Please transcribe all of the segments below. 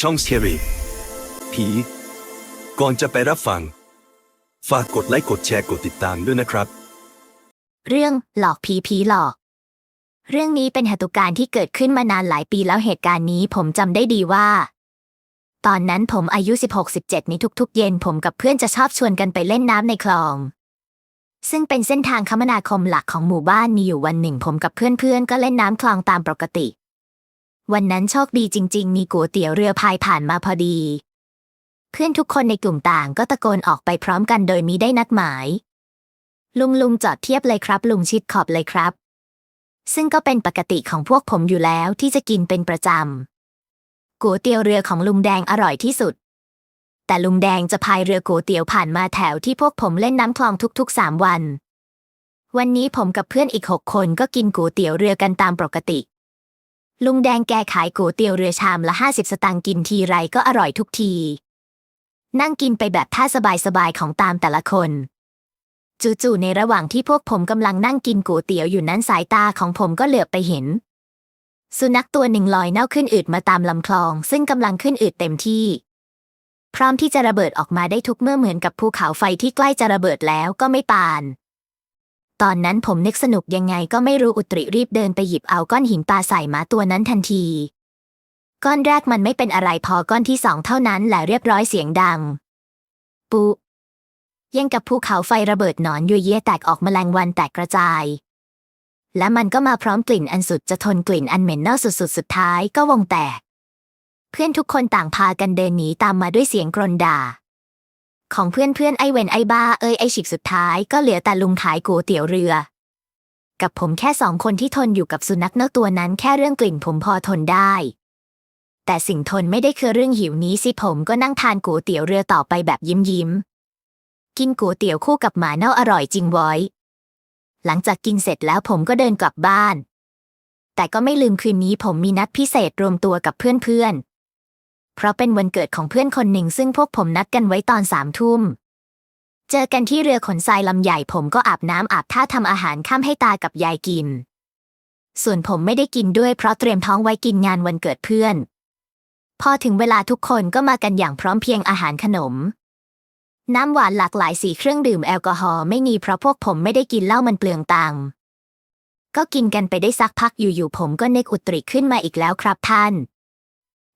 ช่องเชียรีผี ก่อนจะไปรับฟัง ฝากกดไลค์กดแชร์กดติดตามด้วยนะครับ เรื่องหลอกผีผีหลอก เรื่องนี้เป็นเหตุการณ์ที่เกิดขึ้นมานานหลายปีแล้วเหตุการณ์นี้ผมจำได้ดีว่า ตอนนั้นผมอายุ 16-17 นี้ทุกๆ เย็นผมกับเพื่อนจะชอบชวนกันไปเล่นน้ำในคลอง ซึ่งเป็นเส้นทางคมนาคมหลักของหมู่บ้านมีอยู่วันหนึ่ง ผมกับเพื่อนๆก็เล่นน้ำคลองตามปกติ วันนั้นโชคดีจริง ๆ มีก๋วยเตี๋ยวเรือพายผ่านมาพอดี เพื่อนทุกคนในกลุ่มต่างก็ตะโกนออกไปพร้อมกันโดยมีได้นัดหมาย ลุงลุงจอดเทียบเลยครับ ลุงชิดขอบเลยครับ ซึ่งก็เป็นปกติของพวกผมอยู่แล้วที่จะกินเป็นประจำก๋วยเตี๋ยวเรือของลุงแดงอร่อยที่สุด แต่ลุงแดงจะพายเรือก๋วยเตี๋ยวผ่านมาแถวที่พวกผมเล่นน้ำคลองทุกๆสามวัน วันนี้ผมกับเพื่อนอีกหกคนก็กินก๋วยเตี๋ยวเรือกันตามปกติ ลุงแดงแกขายก๋วยเตี๋ยวเรือชามละห้าสิบสตางค์กินทีไรก็อร่อยทุกที นั่งกินไปแบบท่าสบายๆของตามแต่ละคน จู่ๆในระหว่างที่พวกผมกำลังนั่งกินก๋วยเตี๋ยวอยู่นั้นสายตาของผมก็เหลือบไปเห็น สุนัขตัวหนึ่งลอยเน่าขึ้นอืดมาตามลำคลอง ซึ่งกำลังขึ้นอืดเต็มที่ พร้อมที่จะระเบิดออกมาได้ทุกเมื่อเหมือนกับภูเขาไฟที่ใกล้จะระเบิดแล้วก็ไม่ปาน ตอนนั้นผมนึกสนุกยังไงก็ไม่รู้อุตริรีบเดินไปหยิบเอาก้อนหินปาใส่หมาตัวนั้นทันที ก้อนแรกมันไม่เป็นอะไรพอก้อนที่สองเท่านั้นแหละเรียบร้อยเสียงดัง ปุยังกับภูเขาไฟระเบิดหนอนยุยเยแตกออกแมลงวันแตกกระจาย และมันก็มาพร้อมกลิ่นอันสุดจะทนกลิ่นอันเหม็นเน่าสุดๆสุดท้ายก็วงแตก เพื่อนทุกคนต่างพากันเดินหนีตามมาด้วยเสียงกรนด่า ของเพื่อนเพื่อนไอเวนไอบ้าเอ้ยไอฉิกสุดท้ายก็เหลือแต่ลุงขายก๋วยเตี๋ยวเรือ กับผมแค่สองคนที่ทนอยู่กับสุนัขเน่าตัวนั้นแค่เรื่องกลิ่นผมพอทนได้ แต่สิ่งทนไม่ได้คือเรื่องหิวนี้สิผมก็นั่งทานก๋วยเตี๋ยวเรือต่อไปแบบยิ้มยิ้มกินก๋วยเตี๋ยวคู่กับหมาเน่าอร่อยจริงไว้อยหลังจากกินเสร็จแล้วผมก็เดินกลับบ้าน แต่ก็ไม่ลืมคืนนี้ผมมีนัดพิเศษรวมตัวกับเพื่อนๆ เพราะเป็นวันเกิดของเพื่อนคนหนึ่งซึ่งพวกผมนัดกันไว้ตอนสามทุ่ม เจอกันที่เรือขนทรายลำใหญ่ผมก็อาบน้ำอาบท่าทำอาหารข้ามให้ตากับยายกิน ส่วนผมไม่ได้กินด้วยเพราะเตรียมท้องไว้กินงานวันเกิดเพื่อน พอถึงเวลาทุกคนก็มากันอย่างพร้อมเพียงอาหารขนม น้ำหวานหลากหลายสีเครื่องดื่มแอลกอฮอล์ไม่มีเพราะพวกผมไม่ได้กินเหล้ามันเปลืองตังค์ก็กินกันไปได้สักพักอยู่ๆผมก็นึกอุตริขึ้นมาอีกแล้วครับท่าน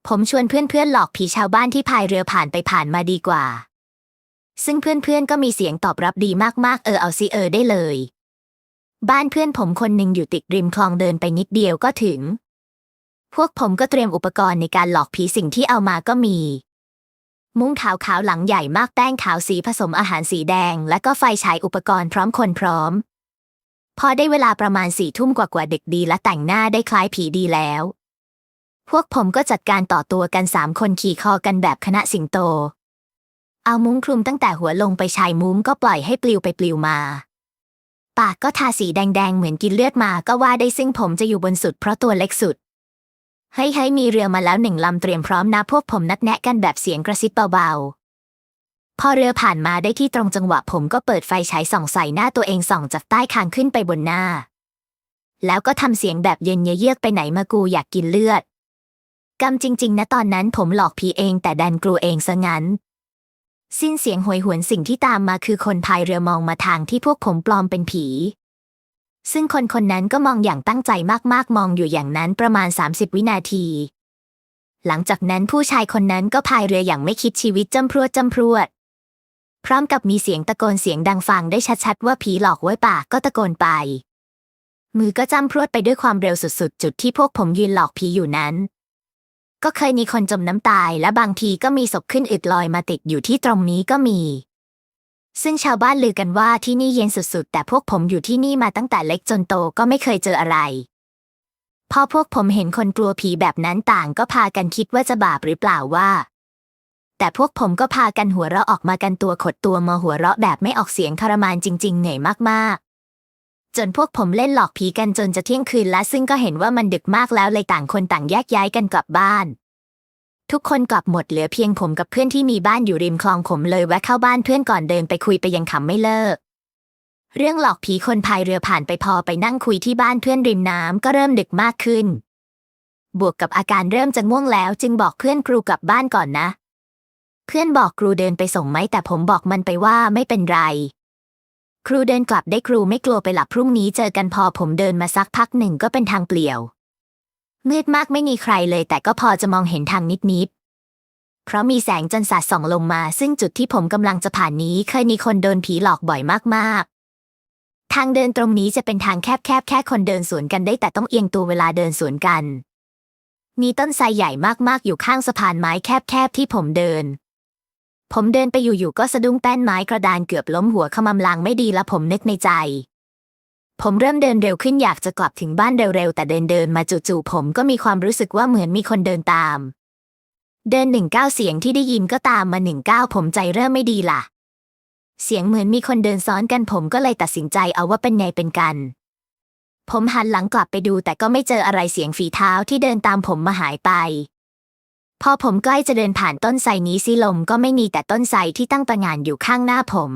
ผมชวนเพื่อนๆหลอกผีชาวบ้านที่พายเรือผ่านไปผ่านมาดีกว่า ซึ่งเพื่อนๆก็มีเสียงตอบรับดีมากๆ เออเอาซิเออได้เลย บ้านเพื่อนผมคนหนึ่งอยู่ติดริมคลองเดินไปนิดเดียวก็ถึง พวกผมก็เตรียมอุปกรณ์ในการหลอกผีสิ่งที่เอามาก็มี มุ้งขาวขาวๆหลังใหญ่มากแป้งขาวสีผสมอาหารสีแดง และก็ไฟฉายอุปกรณ์พร้อมคนพร้อม พอได้เวลาประมาณสี่ทุ่มกว่าๆเด็กดีและแต่งหน้าได้คล้ายผีดีแล้ว พวกผมก็จัดการต่อตัวกันสามคนขี่คอกันแบบคณะสิงโต เอามุ้งคลุมตั้งแต่หัวลงไปชายมุ้งก็ปล่อยให้ปลิวไปปลิวมา ปากก็ทาสีแดงๆ เหมือนกินเลือดมาก็ว่าได้ซึ่งผมจะอยู่บนสุดเพราะตัวเล็กสุดเฮ้ยเฮ้ยมีเรือมาแล้วหนึ่งลำเตรียมพร้อมนะพวกผมนัดแนะกันแบบเสียงกระซิบเบาๆ พอเรือผ่านมาได้ที่ตรงจังหวะผมก็เปิดไฟฉายส่องใส่หน้าตัวเองส่องจากใต้คางขึ้นไปบนหน้า แล้วก็ทำเสียงแบบเย็นเยือกไปไหนมากูอยากกินเลือด กำจริง ๆ นะตอนนั้นผมหลอกผีเอง แต่ดันกลัวเองซะงั้น สิ้นเสียงหวยหวนสิ่งที่ตามมาคือคนพายเรือมองมาทางที่พวกผมปลอมเป็นผี ซึ่งคนคนนั้นก็มองอย่างตั้งใจมากๆ มองอยู่อย่างนั้นประมาณ 30 วินาที หลังจากนั้นผู้ชายคนนั้นก็พายเรืออย่างไม่คิดชีวิตจำพรวดจำพรวด พร้อมกับมีเสียงตะโกนเสียงดังฟังได้ชัดๆ ว่าผีหลอกไว้ปากก็ตะโกนไป มือก็จำพรวดไปด้วยความเร็วสุดๆ จุดที่พวกผมยืนหลอกผีอยู่นั้น ก็เคยมีคนจมน้ำตาย และบางทีก็มีศพขึ้นอึดลอยมาติดอยู่ที่ตรงนี้ก็มี ซึ่งชาวบ้านลือกันว่าที่นี่เย็นสุดๆ แต่พวกผมอยู่ที่นี่มาตั้งแต่เล็กจนโตก็ไม่เคยเจออะไร พอพวกผมเห็นคนกลัวผีแบบนั้นต่างก็พากันคิดว่าจะบาปหรือเปล่าว่า แต่พวกผมก็พากันหัวเราะออกมากันตัวขดตัวมาหัวเราะแบบไม่ออกเสียงทรมานจริง ๆ เหนื่อยมากๆ จนพวกผมเล่นหลอกผีกันจนจะเที่ยงคืนและซึ่งก็เห็นว่ามันดึกมากแล้วเลยต่างคนต่างแยกย้ายกันกลับบ้าน ทุกคนกลับหมดเหลือเพียงผมกับเพื่อนที่มีบ้านอยู่ริมคลองผมเลยแวะเข้าบ้านเพื่อนก่อนเดินไปคุยไปยังขำไม่เลิก เรื่องหลอกผีคนพายเรือผ่านไปพอไปนั่งคุยที่บ้านเพื่อนริมน้ำก็เริ่มดึกมากขึ้น บวกกับอาการเริ่มจะง่วงแล้ว จึงบอกเพื่อนครูกลับบ้านก่อนนะ เพื่อนบอกครูเดินไปส่งไหมแต่ผมบอกมันไปว่าไม่เป็นไร ครูเดินกลับได้ครูไม่กลัวไปหลับพรุ่งนี้เจอกันพอผมเดินมาสักพักหนึ่งก็เป็นทางเปลี่ยว มืดมากไม่มีใครเลย แต่ก็พอจะมองเห็นทางนิดๆเพราะมีแสงจันทร์สาดส่องลงมา ซึ่งจุดที่ผมกำลังจะผ่านนี้เคยมีคนโดนผีหลอกบ่อยมากๆ ทางเดินตรงนี้จะเป็นทางแคบๆแค่คนเดินสวนกันได้แต่ต้องเอียงตัวเวลาเดินสวนกัน มีต้นไทรใหญ่มากๆอยู่ข้างสะพานไม้แคบๆที่ผมเดิน ผมเดินไปอยู่ๆก็สะดุ้งแป้นไม้กระดานเกือบล้มหัวขมำลางไม่ดีละผมนึกในใจ ผมเริ่มเดินเร็วขึ้นอยากจะกลับถึงบ้านเร็วๆ แต่เดินเดินมาจู่ๆผมก็มีความรู้สึกว่าเหมือนมีคนเดินตาม เดินหนึ่งก้าวเสียงที่ได้ยินก็ตามมาหนึ่งก้าวผมใจเริ่มไม่ดีล่ะ เสียงเหมือนมีคนเดินซ้อนกันผมก็เลยตัดสินใจเอาว่าเป็นไงเป็นกัน ผมหันหลังกลับไปดูแต่ก็ไม่เจออะไรเสียงฝีเท้าที่เดินตามผมมาหายไป พอผมใกล้จะเดินผ่านต้นไทรนี้สิลมก็ไม่มีแต่ต้นไทรที่ตั้งตระหง่านอยู่ข้างหน้าผม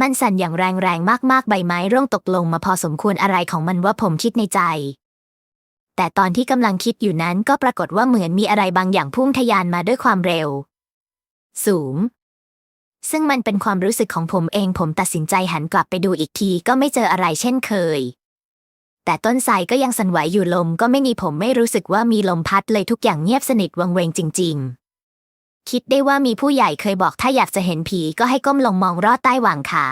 มันสั่นอย่างแรงๆมากๆใบไม้ร่วงตกลงมาพอสมควรอะไรของมันว่าผมคิดในใจ แต่ตอนที่กำลังคิดอยู่นั้นก็ปรากฏว่าเหมือนมีอะไรบางอย่างพุ่งทะยานมาด้วยความเร็ว สูง ซึ่งมันเป็นความรู้สึกของผมเองผมตัดสินใจหันกลับไปดูอีกทีก็ไม่เจออะไรเช่นเคย แต่ต้นไทรก็ยังสั่นไหวอยู่ลมก็ไม่มีผมไม่รู้สึกว่ามีลมพัดเลยทุกอย่างเงียบสนิทวังเวงจริง ๆ คิดได้ว่ามีผู้ใหญ่เคยบอกถ้าอยากจะเห็นผีก็ให้ก้มลงมองรอดใต้หว่างขา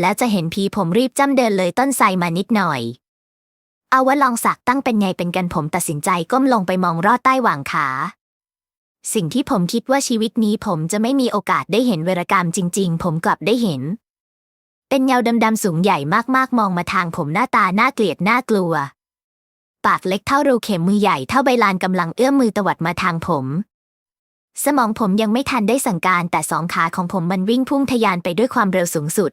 แล้วจะเห็นผีผมรีบจ้ำเดินเลยต้นไทรมานิดหน่อย เอาว่าลองสักตั้งเป็นไงเป็นกันผมตัดสินใจก้มลงไปมองรอดใต้หว่างขา สิ่งที่ผมคิดว่าชีวิตนี้ผมจะไม่มีโอกาสได้เห็นเวรกรรมจริง ๆ ผมกลับได้เห็น เป็นเงาดำๆสูงใหญ่มากๆ มองมาทางผมหน้าตาน่าเกลียดน่ากลัว ปากเล็กเท่ารูเข็มมือใหญ่เท่าใบลานกำลังเอื้อมมือตวัดมาทางผม สมองผมยังไม่ทันได้สั่งการแต่สองขาของผมมันวิ่งพุ่งทะยานไปด้วยความเร็วสูงสุด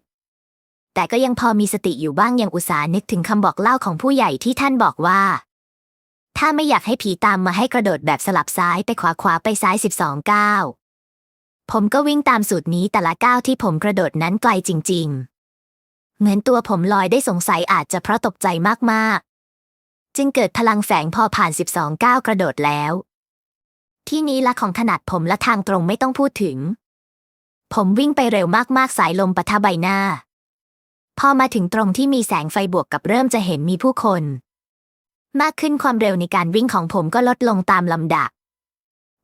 แต่ก็ยังพอมีสติอยู่บ้างยังอุตส่าห์นึกถึงคำบอกเล่าของผู้ใหญ่ที่ท่านบอกว่า ถ้าไม่อยากให้ผีตามมาให้กระโดดแบบสลับซ้ายไปขวาขวาไปซ้าย12ก้าวผมก็วิ่งตามสูตรนี้แต่ละก้าวที่ผมกระโดดนั้นไกลจริง ๆ เหมือนตัวผมลอยได้สงสัยอาจจะเพราะตกใจมากๆ จึงเกิดพลังแฝงพอผ่าน 12 ก้าวกระโดดแล้ว ที่นี้ละของถนัดผมและทางตรงไม่ต้องพูดถึง ผมวิ่งไปเร็วมากๆสายลมปะทะใบหน้า พอมาถึงตรงที่มีแสงไฟบวกกับเริ่มจะเห็นมีผู้คน มากขึ้นความเร็วในการวิ่งของผมก็ลดลงตามลำดับ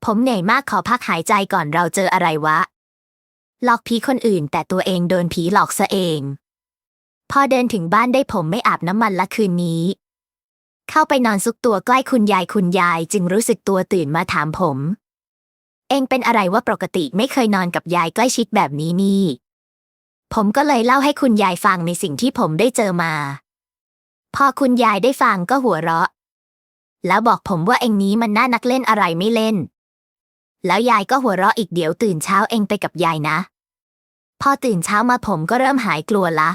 ผมเหนื่อยมากขอพักหายใจก่อนเราเจออะไรวะ หลอกผีคนอื่นแต่ตัวเองโดนผีหลอกซะเอง พอเดินถึงบ้านได้ผมไม่อาบน้ำมันละคืนนี้ เข้าไปนอนซุกตัวใกล้คุณยายคุณยายจึงรู้สึกตัวตื่นมาถามผม เองเป็นอะไรว่าปกติไม่เคยนอนกับยายใกล้ชิดแบบนี้นี่ ผมก็เลยเล่าให้คุณยายฟังในสิ่งที่ผมได้เจอมา พอคุณยายได้ฟังก็หัวเราะ แล้วบอกผมว่าเองนี้มันน่านักเล่นอะไรไม่เล่น แล้วยายก็หัวเราะอีกเดี๋ยวตื่นเช้าเองไปกับยายนะ พอตื่นเช้ามาผมก็เริ่มหายกลัวละ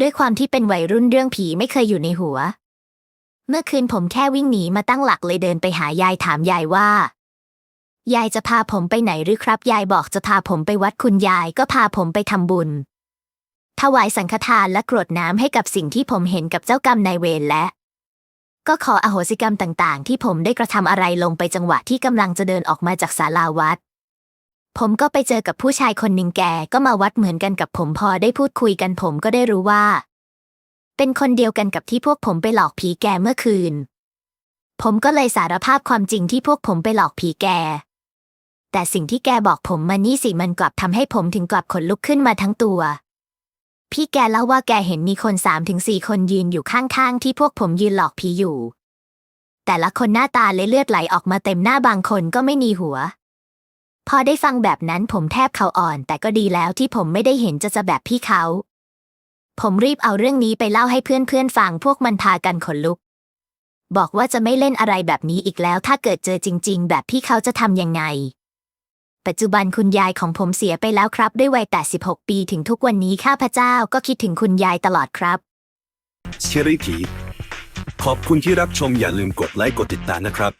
ด้วยความที่เป็นวัยรุ่นเรื่องผีไม่เคยอยู่ในหัว เมื่อคืนผมแค่วิ่งหนีมาตั้งหลักเลยเดินไปหายายถามยายว่า ยายจะพาผมไปไหนหรือครับ ยายบอกจะพาผมไปวัดคุณยายก็พาผมไปทำบุญ ถวายสังฆทานและกรวดน้ำให้กับสิ่งที่ผมเห็นกับเจ้ากรรมนายเวรและ ก็ขออโหสิกรรมต่างๆ ที่ผมได้กระทำอะไรลงไปจังหวะที่กำลังจะเดินออกมาจากศาลาวัด ผมก็ไปเจอกับผู้ชายคนหนึ่งแกก็มาวัดเหมือนกันกับผมพอได้พูดคุยกันผมก็ได้รู้ว่า เป็นคนเดียวกันกับที่พวกผมไปหลอกผีแกเมื่อคืน ผมก็เลยสารภาพความจริงที่พวกผมไปหลอกผีแก แต่สิ่งที่แกบอกผมมานี่สิมันกลับทำให้ผมถึงกลับขนลุกขึ้นมาทั้งตัว พี่แกเล่าว่าแกเห็นมีคนสามถึงสี่คนยืนอยู่ข้างๆ ที่พวกผมยืนหลอกผีอยู่ แต่ละคนหน้าตาเลยเลือดไหลออกมาเต็มหน้าบางคนก็ไม่มีหัว พอได้ฟังแบบนั้นผมแทบเขาอ่อน แต่ก็ดีแล้วที่ผมไม่ได้เห็นจะจะแบบพี่เขา ผมรีบเอาเรื่องนี้ไปเล่าให้เพื่อนๆฟังพวกมันพากันขนลุก บอกว่าจะไม่เล่นอะไรแบบนี้อีกแล้ว ถ้าเกิดเจอจริง ๆ แบบพี่เขาจะทำยังไง ปัจจุบันคุณยายของผมเสียไปแล้วครับ ด้วยวัย86ปีถึงทุกวันนี้ข้าพเจ้าก็คิดถึงคุณยายตลอดครับ เชอรี่ผีขอบคุณที่รับชมอย่าลืมกดไลค์กดติดตามนะครับ